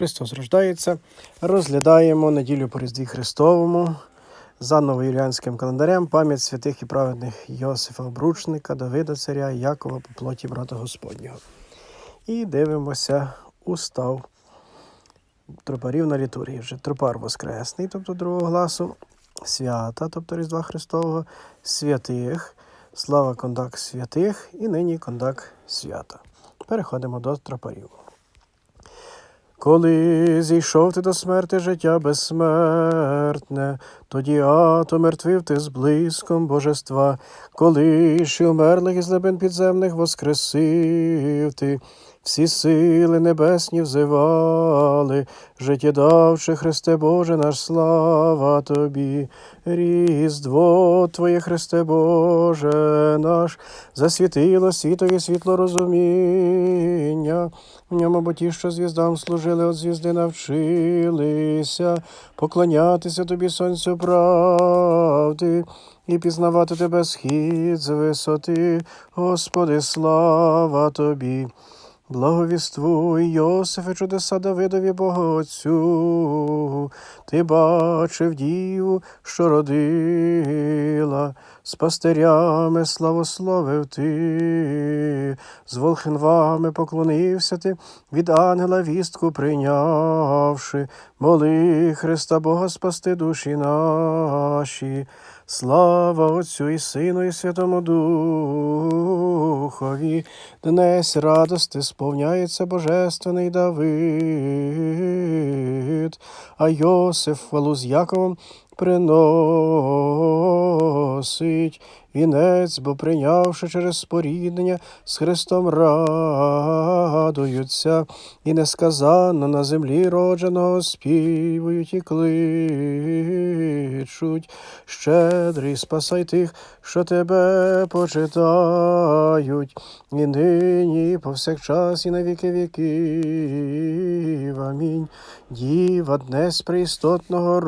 Христос рождається. Розглядаємо неділю по Різдві Христовому за новоюліанським календарем пам'ять святих і праведних Йосифа Обручника, Давида Царя, Якова по плоті брата Господнього. І дивимося устав тропарів на літургії. Вже тропар Воскресний, тобто другого гласу, свята, тобто Різдва Христового, святих, слава кондак святих і нині кондак свята. Переходимо до тропарів. Коли зійшов ти до смерти життя безсмертне, тоді ато мертвив ти з блиском божества, коли ще умерлих із глибин підземних воскресив ти, всі сили небесні взивали, життєдавче Христе Боже наш слава тобі, Різдво Твоє Христе Боже наш, засвітило світові світло розуміння. В ньому бо ті, що звіздам служили, от звізди навчилися, поклонятися тобі, сонцю правди, і пізнавати тебе схід з висоти, Господи, слава тобі. Благовіствуй, Йосифе, чудеса Давидові Бога Отцю, ти бачив діву, що родила, з пастирями славословив ти, з волхенвами поклонився ти, від ангела вістку прийнявши, моли Христа Бога спасти душі наші. Слава Отцю і Сину, і Святому Духові, днесь радости сповняється Божественний Давид, а Йосиф хвалу приносить вінець, бо прийнявши через споріднення з Христом радуються, і несказанно на землі родженого співують і кличуть. Щедрий спасай тих, що тебе почитають, і нині, і повсякчас, і на віки віків. Амінь. Діва днес преістотного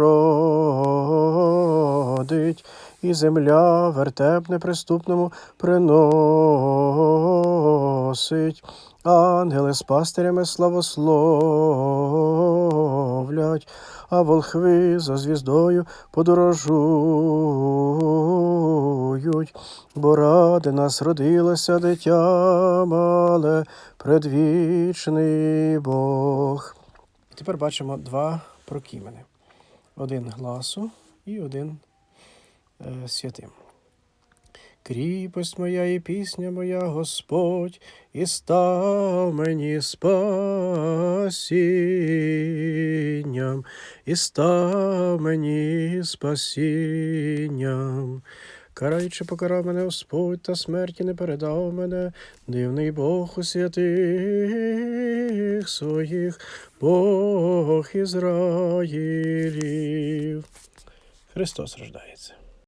родить, і земля вертеп неприступному приносить. Ангели з пастирями славословлять, а волхви за звіздою подорожують, бо ради нас родилося дитя мале, предвічний Бог. Тепер бачимо два прокімени. Один гласу і один святим. Кріпость моя і пісня моя, Господь, і став мені спасінням, і став мені спасінням. Караючи покарав мене Господь, та смерті не передав мене, дивний Бог у святих своїх, Бог Ізраїлів. Христос рождається.